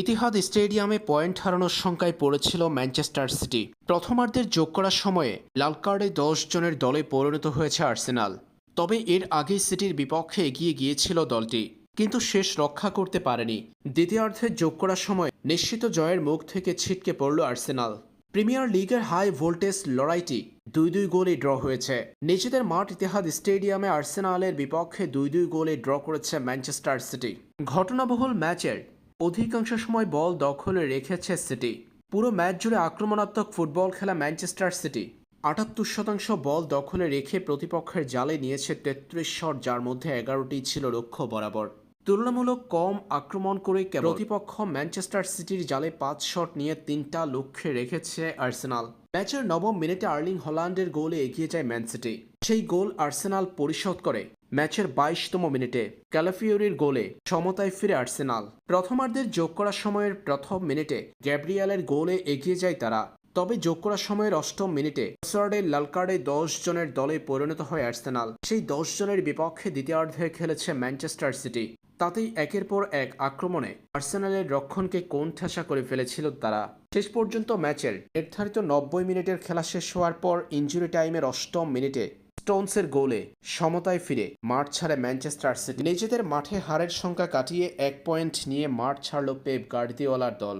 Etihad স্টেডিয়ামে point হারানোর সংখ্যায় পড়েছিল ম্যানচেস্টার সিটি। প্রথমার্ধের যোগ করার সময়ে লাল কার্ডে দশ জনের দলে পরিণত হয়েছে আর্সেনাল। তবে এর আগেই সিটির বিপক্ষে এগিয়ে গিয়েছিল দলটি, কিন্তু শেষ রক্ষা করতে পারেনি। দ্বিতীয়ার্ধে যোগ করার সময় নিশ্চিত জয়ের মুখ থেকে ছিটকে পড়ল আর্সেনাল। প্রিমিয়ার লিগের হাই ভোল্টেজ লড়াইটি দুই দুই গোলে ড্র হয়েছে। নিজেদের মাঠ ইতিহাদ স্টেডিয়ামে আর্সেনালের বিপক্ষে দুই দুই গোলে ড্র করেছে ম্যানচেস্টার সিটি। ঘটনাবহুল ম্যাচের অধিকাংশ সময় বল দখলে রেখেছে সিটি। পুরো ম্যাচ জুড়ে আক্রমণাত্মক ফুটবল খেলা ম্যানচেস্টার সিটি। আটাত্তর শতাংশ বল দখলে রেখে প্রতিপক্ষের জালে নিয়েছে তেত্রিশ শট, যার মধ্যে এগারোটি ছিল লক্ষ্য বরাবর। তুলনামূলক কম আক্রমণ করে প্রতিপক্ষ ম্যানচেস্টার সিটির জালে পাঁচ শট নিয়ে তিনটা লক্ষ্যে রেখেছে আর্সেনাল। ম্যাচের নবম মিনিটে আর্লিং হল্যান্ডের গোলে এগিয়ে যায় ম্যান সিটি। সেই গোল আর্সেনাল পরিশোধ করে। ম্যাচের বাইশতম মিনিটে ক্যালাফিওরির গোলে সমতায় ফিরে আর্সেনাল। প্রথমার্ধের যোগ করার সময়ের প্রথম মিনিটে গ্যাব্রিয়ালের গোলে এগিয়ে যায় তারা। তবে যোগ করার সময়ের অষ্টম মিনিটে অক্সফোর্ডের লাল কার্ডে দশ জনের দলে পরিণত হয় আর্সেনাল। সেই দশ জনের বিপক্ষে দ্বিতীয়ার্ধে খেলেছে ম্যানচেস্টার সিটি। তাতেই একের পর এক আক্রমণে আর্সেনালের রক্ষণকে কোণঠাসা করে ফেলেছিল তারা। শেষ পর্যন্ত ম্যাচের নির্ধারিত নব্বই মিনিটের খেলা শেষ হওয়ার পর ইঞ্জুরি টাইমের অষ্টম মিনিটে স্টোনসের গোলে সমতায় ফিরে মাঠ ছাড়ে ম্যানচেস্টার সিটি। নিজেদের মাঠে হারের সংখ্যা কাটিয়ে এক পয়েন্ট নিয়ে মাঠ ছাড়ল পেপ গার্ডিওয়ালার দল।